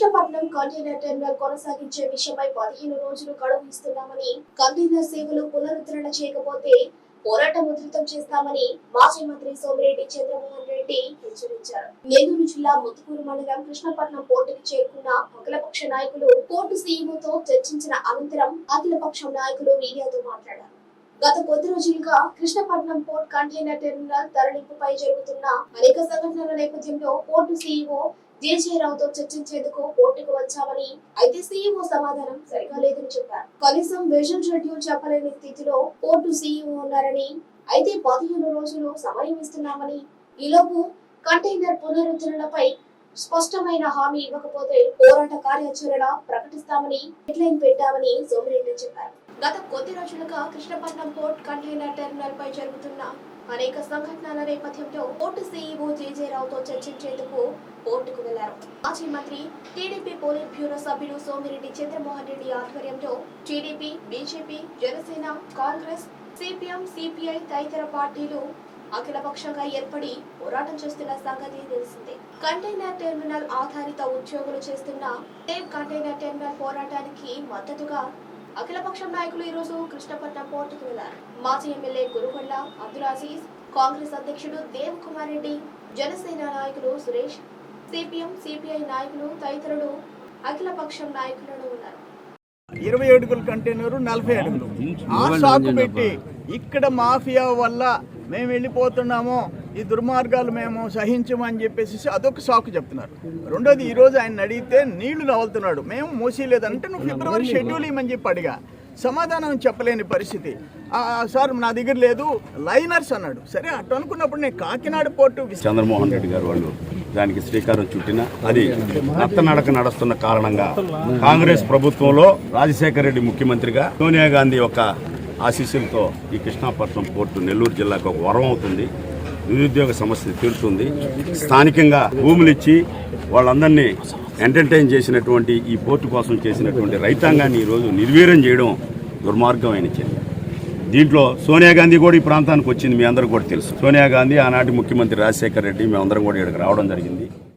Krishnapatnam container terminal కొనసాగించే విషయమై పదిహేను రోజులు గడువు ఇస్తున్నామని కంటైనర్ సేవలు పునరుద్ధరణ చేయకపోతే పోరాటం ఉధృతం చేస్తామని మాజీ మంత్రి సోమిరెడ్డి చంద్రమోహన్ రెడ్డి హెచ్చరించారు. నెల్లూరు జిల్లా ముత్తుకూరు మండలం కృష్ణపట్నం పోర్టుకు చేరుకున్న అఖిలపక్ష నాయకులు పోర్టు సీఈఓతో చర్చించిన అనంతరం అఖిలపక్షం నాయకులు మీడియాతో మాట్లాడారు. గత కొద్ది రోజులుగా కృష్ణపట్నం పోర్ట్ కంటైనర్ టెర్మినల్ తరలింపుపై జరుగుతున్న అనేక సంఘటనల నేపథ్యంలో పోర్టు సీఈఓ జేజే రావుతో చర్చించేందుకు కోర్టుకు వచ్చామని అయితే సీఈఓ సమాధానం సరిగా లేదని చెప్పారు. కనీసం విజన్ షెడ్యూల్ చెప్పలేని స్థితిలో కోర్టు సీఈఓ ఉన్నారని అయితే పదిహేను రోజులు సమయం ఇస్తున్నామని ఈలోపు కంటైనర్ పునరుద్ధరణపై స్పష్టమైన హామీ ఇవ్వకపోతే పోరాట కార్యాచరణ ప్రకటిస్తామని హెడ్లైన్ పెట్టామని సోమిరెడ్డి చెప్పారు. గత కొద్ది రోజులుగా కృష్ణపట్నం పోర్ట్ కంటైనర్ టెర్మినల్ పై జరుగుతున్న అనేక సంఘటనల నేపథ్యంలో పోర్టు సీఈఓ జేజే రావుతో చర్చించేందుకు పోర్టుకు వెళ్ళారు. మాజీ మంత్రి టీడీపీ పోలిట్ బ్యూరో సభ్యులు సోమిరెడ్డి చంద్రమోహన్ రెడ్డి ఆధ్వర్యంలో TDP BJP Janasena Congress CPM CPI తదితర పార్టీలు అఖిలపక్షంగా ఏర్పడి పోరాటం చేస్తున్న సంగతి తెలిసిందే. కంటైనర్ టెర్మినల్ ఆధారిత ఉద్యోగులు చేస్తున్న టేప్ కంటైనర్ టెర్మినల్ పోరాటానికి మద్దతుగా అఖిలపక్షం నాయకులు ఈ రోజు కృష్ణపట్నం పోర్టుకు వెళ్ళారు. మాజీ ఎమ్మెల్యే గురుగొండ అబ్దుల్ అజీజ్ కాంగ్రెస్ అధ్యక్షుడు దేవ్ కుమార్ రెడ్డి జనసేన నాయకులు సురేష్ సిపిఎం సిపిఐ నాయకులు తదితరులు అఖిలపక్షం నాయకులను ఉన్నారు. ఇరవై అడుగుల కంటైనరు నలభై అడుగులు ఆ సాకు పెట్టి ఇక్కడ మాఫియా వల్ల మేము వెళ్ళిపోతున్నాము. ఈ దుర్మార్గాలు మేము సహించమని చెప్పేసి అదొక సాకు చెప్తున్నారు. రెండోది ఈ రోజు ఆయన అడిగితే నీళ్ళు నవ్వుతున్నాడు మేము మూసేయలేదంటే నువ్వు ఫిబ్రవరి షెడ్యూల్ ఇవ్వమని చెప్పి అడిగా. సమాధానం చెప్పలేని పరిస్థితి. సార్ నా దగ్గర లేదు. లైనర్స్ అన్నాడు. సరే అటు అనుకున్నప్పుడు నేను కాకినాడ పోర్టు చంద్రమోహన్ రెడ్డి గారు వాళ్ళు దానికి శ్రీకారం చుట్టిన అది నత్తనడక నడుస్తున్న కారణంగా కాంగ్రెస్ ప్రభుత్వంలో రాజశేఖర రెడ్డి ముఖ్యమంత్రిగా సోనియా గాంధీ యొక్క ఆశీస్సులతో ఈ కృష్ణాపట్నం పోర్టు నెల్లూరు జిల్లాకు ఒక వరం అవుతుంది. నిరుద్యోగ సమస్య తీరుతుంది. స్థానికంగా భూములు ఇచ్చి వాళ్ళందరినీ ఎంటర్టైన్ చేసినటువంటి ఈ పోర్టు కోసం చేసినటువంటి రైతాంగాన్ని ఈరోజు నిర్వీర్యం చేయడం దుర్మార్గమైన చర్య. దీంట్లో సోనియా గాంధీ కూడా ఈ ప్రాంతానికి వచ్చింది మీ అందరూ కూడా తెలుసు. సోనియా గాంధీ ఆనాటి ముఖ్యమంత్రి రాజశేఖర రెడ్డి మేమందరం కూడా ఇక్కడికి రావడం జరిగింది.